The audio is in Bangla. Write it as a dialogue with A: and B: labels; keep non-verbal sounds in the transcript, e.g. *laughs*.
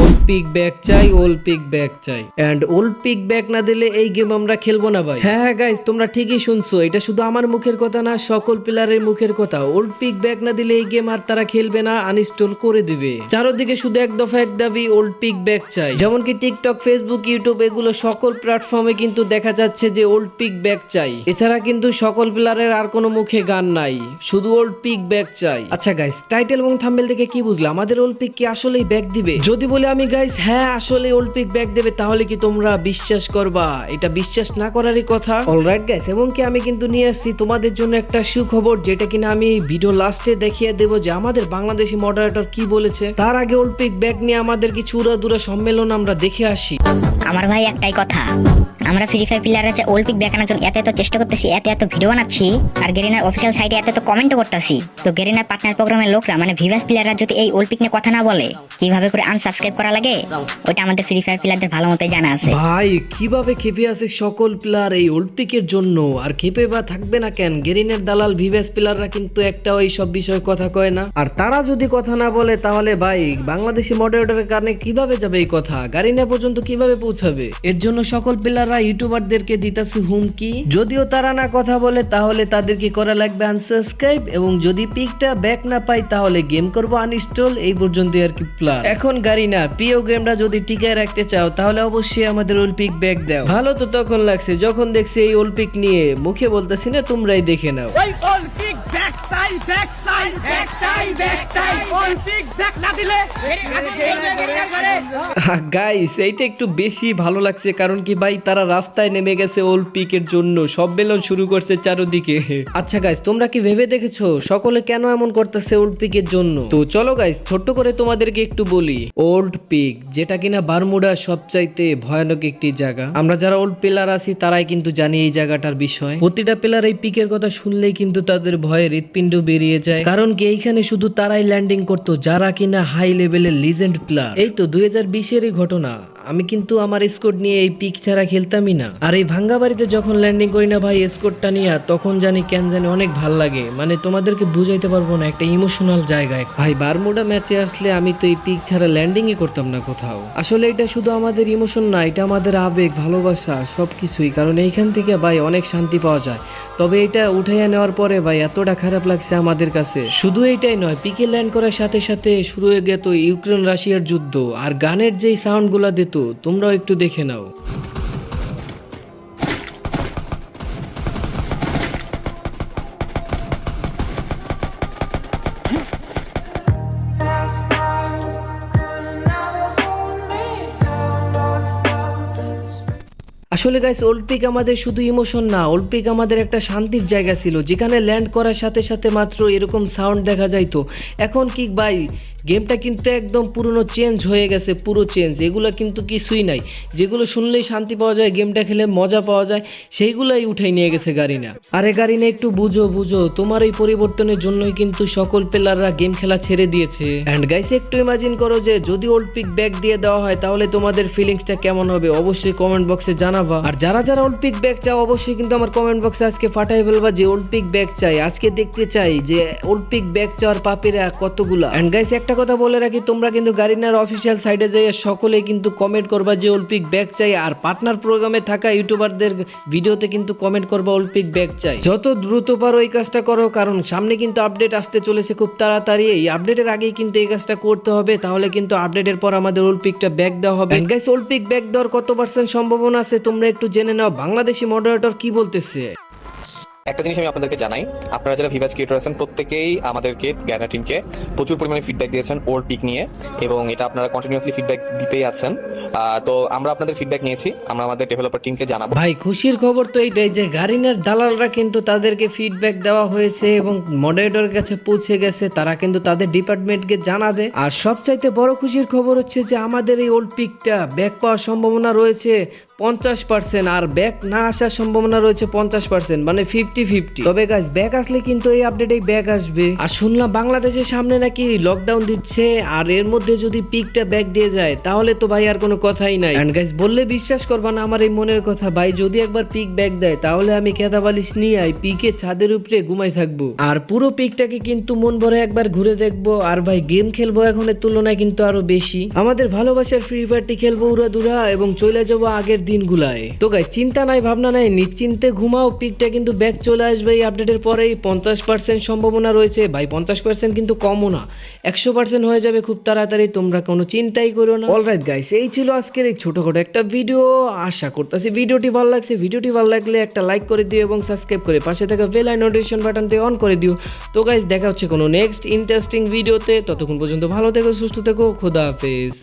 A: ওল্ড ব্যাক চাই ওল্ড ব্যাক চাই। এন্ড ওল্ড ব্যাক না দিলে এই গেম আমরা খেলব না ভাই। হ্যাঁ হ্যাঁ গাইস তোমরা ঠিকই শুনছো, এটা শুধু আমার মুখের কথা না, সকল প্লেয়ারের মুখের কথা। ওল্ড ব্যাক না দিলে এই গেম আর তারা খেলবে না আনইনস্টল করে দিবে। চারোদিকে শুধু এক দফা এক দাবি ওল্ড ব্যাক চাই। যেমন কি টিকটক ফেসবুক ইউটিউব এগুলো সকল প্ল্যাটফর্মে কিন্তু দেখা যাচ্ছে যে ওল্ড ব্যাক চাই। এছাড়া কিন্তু সকল প্লেয়ারের আর কোনো মুখে গান নাই। শুধু ওল্ড ব্যাক চাই। আচ্ছা গাইস টাইটেল এবং থাম্বেল থেকে কি বুঝলে? আমাদের ওল্ড পিক কি আসলেই ব্যাক দিবে? যদি বলে আমি গাইস হ্যাঁ আসলে অলিম্পিক ব্যাগ দেবে তাহলে কি তোমরা বিশ্বাস করবা? এটা বিশ্বাস না করারই কথা। অলরাইট গাইস এবং কি আমি কিন্তু নিয়ে আসছি তোমাদের জন্য একটা সুখবর যেটা কিনা আমি ভিডিও লাস্টে দেখিয়ে দেবো যে আমাদের বাংলাদেশি মডারেটর কি বলেছে। তার আগে অলিম্পিক ব্যাগ নিয়ে আমাদের কিছু উড়াদুরা সম্মেলন আমরা দেখে আসি।
B: আমার ভাই একটাই কথা আমরা ফ্রি ফায়ার প্লেয়াররা যে ওল্ড পিক দেখানোর জন্য এত এত চেষ্টা করতেছি, এত এত ভিডিও বানাচ্ছি, আর গেরিনার অফিসিয়াল সাইটে এত এত কমেন্টও করতেছি। তো গেরিনার পার্টনার প্রোগ্রামের লোকরা মানে ভিভাস প্লেয়াররা যদি এই ওল্ড পিক নিয়ে কথা না বলে, কীভাবে করে আনসাবস্ক্রাইব করা লাগে? ওটা আমাদের ফ্রি ফায়ার প্লেয়ারদের ভালো মতোই জানা আছে।
A: ভাই, কীভাবে খেপে আছে সকল প্লেয়ার এই ওল্ড পিকের জন্য? আর খেপে বা থাকবে না কেন? গেরিনের দালাল ভিভেস প্লেয়াররা কিন্তু একটাও এই সব বিষয়ে কথা কয় না। আর তারা যদি কথা না বলে, তাহলে ভাই, বাংলাদেশি মডারেটরের কারণে কীভাবে যাবে এই কথা? গারিনা পর্যন্ত কীভাবে পৌঁছাবে? এর জন্য সকল প্লেয়াররা ইউটিউবারদেরকে দিতেছে হুমকি। যদিও তারা না কথা বলে তাহলে তাদেরকে করা লাগবে আনসাবস্ক্রাইব এবং যদি পিকটা ব্যাক না পাই তাহলে গেম করব আনইনস্টল এই পর্যন্ত আর কি প্ল্যান এখন গাড়ি না প্রিয় গেমটা যদি টিকায় রাখতে চাও তাহলে অবশ্যই আমাদের ওল পিক ব্যাক দাও। ভালো তো তখন লাগছে যখন দেখছি এই ওল পিক নিয়ে মুখে বলতেছি না তোমরাই দেখে নাও।
C: ওই অলিম্পিক ব্যাক সাই ব্যাক সাই ব্যাক সাই ব্যাক সাই অলিম্পিক ব্যাক না দিলে
A: গাইস *laughs* এইটা একটু বেশি ভালো লাগছে কারণ কি ভাই তারা রাস্তায় নেমে গেছে ওল পিকের জন্য। সম্মেলন শুরু করছে চারদিকে। আচ্ছা গাইস তোমরা কি ভেবে দেখেছ? সকলে কেন এমন করতেছে ওল্ড পিকের জন্য? তো চলো গাইস ছোট্ট করে তোমাদেরকে একটু বলি। ওল্ড পিক যেটা কিনা বারমুডা সবচাইতে ভয়ানক একটি জায়গা। আমরা যারা ওল্ড প্লেয়ার আছি তারাই কিন্তু জানি এই জায়গাটার বিষয়। প্রতিটা প্লেয়ার এই পিকের কথা শুনলেই কিন্তু তাদের ভয়ে হৃৎপিণ্ড বেরিয়ে যায়। কারণ কি এইখানে শুধু তারাই ল্যান্ডিং করতো যারা কিনা হাই লেভেলের লিজেন্ড প্লেয়ার এই তো দুই হাজার বিশেরই ঘটনা। আমি কিন্তু আমার স্কোর নিয়ে এই পিক ছাড়া খেলতামই না। আর এই ভাঙ্গা বাড়িতে যখন ল্যান্ডিং করি না ভাই স্কোরটা নিয়ে তখন জানি কেন জানি অনেক ভালো লাগে। মানে তোমাদেরকে বুঝাইতে পারব না একটা ইমোশনাল জায়গায় ভাই বারমুডা ম্যাচে আসলে আমি তো এই পিক ছাড়া ল্যান্ডিংই করতাম না কোথাও। আসলে এটা শুধু আমাদের ইমোশন না এটা আমাদের আবেগ ভালোবাসা সব কিছুই কারণ এইখান থেকে ভাই অনেক শান্তি পাওয়া যায়। তবে এটা উঠাইয়া নেওয়ার পরে ভাই এতটা খারাপ লাগছে আমাদের কাছে। শুধু এইটাই নয় পিকে ল্যান্ড করার সাথে সাথে শুরু হয়ে গেত ইউক্রেন রাশিয়ার যুদ্ধ। আর গানের যেই সাউন্ডগুলো দিত তোমরাও একটু দেখে নাও। আসলে গাইস ওল্ড পিক আমাদের শুধু ইমোশন না ওল্ড পিক আমাদের একটা শান্তির জায়গা ছিল, যেখানে ল্যান্ড করার সাথে সাথে মাত্র এরকম সাউন্ড দেখা যাইতো। এখন কি ভাই গেমটা কিন্তু একদম পুরনো চেঞ্জ হয়ে গেছে, পুরো চেঞ্জ এগুলো কিন্তু কিছুই নাই। যেগুলো শুনলেই শান্তি পাওয়া যায় গেমটা খেলে মজা পাওয়া যায়, সেইগুলোই উঠাই নিয়ে গেছে গাড়িনা। আরে গাড়িনা, একটু বুঝো বুঝো। তোমার এই পরিবর্তনের জন্যই কিন্তু সকল প্লেয়াররা গেম খেলা ছেড়ে দিয়েছে। অ্যান্ড গাইস একটু ইমাজিন করো যে, যদি ওল্ড পিক ব্যাক দিয়ে দেওয়া হয়, তাহলে তোমাদের ফিলিংসটা কেমন হবে? অবশ্যই কমেন্ট বক্সে জানাবা। আর যারা যারা ওল্ড পিক ব্যাক চাও, অবশ্যই কিন্তু আমার কমেন্ট বক্সে আজকে ফাটাই ফেলবা যে ওল্ড পিক ব্যাক চাই। আজকে দেখতে চাই যে ওল্ড পিক ব্যাক চাওয়ার পাপেরা কতগুলা। অ্যান্ড গাইস একটা কথা বলে রাখি, তোমরা কিন্তু গাড়িনার অফিসিয়াল সাইডে যাই সকলে কিন্তু কমেন্ট করবা যে ওল্ড পিক ব্যাক চাই, আর পার্টনার প্রোগ্রামে থাকা ইউটিউবারদের ভিডিওতে কিন্তু কমেন্ট করবা ওল্ড পিক ব্যাক চাই। যত দ্রুত পারো এই কাজটা করো, কারণ সামনে কিন্তু আপডেট আসতে চলেছে খুব তাড়াতাড়ি। এই আপডেটের আগেই কিন্তু এই কাজটা করতে হবে, তাহলে কিন্তু আপডেটের পর আমাদের ওল্ড পিকটা ব্যাক দেওয়া হবে। গাইস ওল্ড পিক ব্যাক দেওয়ার কত পার্সেন্ট সম্ভাবনা আছে, তোমরা একটু জেনে নাও। বাংলাদেশি মডারেটর কি বলতেছে?
D: একটা জিনিস আমি আপনাদেরকে জানাই। আপনারা যারা ভিভাস ক্রিয়েটর আছেন, প্রত্যেকেই আমাদেরকে গ্যানা টিমকে প্রচুর পরিমাণে ফিডব্যাক দিয়েছেন ওল্ড পিক নিয়ে এবং এটা আপনারা কন্টিনিউয়াসলি ফিডব্যাক দিতেই আছেন। তো আমরা আপনাদের ফিডব্যাক নিয়েছি, আমরা আমাদের ডেভেলপার টিমকে জানাব।
A: ভাই, খুশির খবর তো এইটাই যে গাড়িনার দালালরা কিন্তু তাদেরকে ফিডব্যাক দেওয়া হয়েছে এবং মডারেটরের কাছে পৌঁছে গেছে, তারা কিন্তু তাদের ডিপার্টমেন্টকে জানাবে। আর সবচাইতে বড় খুশির খবর হচ্ছে যে আমাদের এই ওল্ড পিকটা ব্যাক পাওয়ার সম্ভাবনা রয়েছে। পঞ্চাশ পার্সেন্ট আর ব্যাক না আসার সম্ভাবনা রয়েছে পঞ্চাশ পার্সেন্ট মানে ফিফটি ফিফটি তবে গাছ ব্যাক আসলে কিন্তু এই আপডেটেই ব্যাক আসবে। আর শুনলাম বাংলাদেশের সামনে নাকি লকডাউন দিচ্ছে, আর এর মধ্যে যদি পিকটা ব্যাক দিয়ে যায়, তাহলে তো ভাই আর কোনো কথাই নাই। অ্যান্ড গাইজ বললে বিশ্বাস করবা না আমার এই মনের কথা, ভাই, যদি একবার পিক ব্যাক দেয়, তাহলে আমি কেদা বালিশ নিয়ে আই পিকে ছাদের উপরে ঘুমাই থাকব। আর পুরো পিকটাকে কিন্তু মন ভরে একবার ঘুরে দেখব, আর ভাই গেম খেলব এখনের তুলনায় কিন্তু আরও বেশি। আমাদের ভালোবাসার ফ্রি ফায়ারটি খেলব উড়া দুরা এবং চলে যাব আগের দিনগুলায়। তো গাই চিন্তা নাই, ভাবনা নাই, নিশ্চিন্তে ঘুমাও পিকটা কিন্তু ব্যাক চলে আসবে এই আপডেটের পরেই। পঞ্চাশ পার্সেন্ট সম্ভাবনা রয়েছে। ভাই, পঞ্চাশ পার্সেন্ট কিন্তু কমও না। একশো পার্সেন্ট হয়ে যাবে খুব তাড়াতাড়ি, তোমরা কোনো চিন্তাই করো না। অলরাইট গাইস এই ছিল আজকের এই ছোটখাটো একটা ভিডিও আশা করতেছি ভিডিওটি ভালো লাগছে। ভিডিওটি ভালো লাগলে একটা লাইক করে দিও এবং সাবস্ক্রাইব করে পাশে থাকা বেল আই নোটিফিকেশন বাটনটি অন করে দিও। তো গাইস দেখা হচ্ছে কোনো নেক্সট ইন্টারেস্টিং ভিডিওতে ততক্ষণ পর্যন্ত ভালো থেকো, সুস্থ থেকো, খোদা হাফেজ।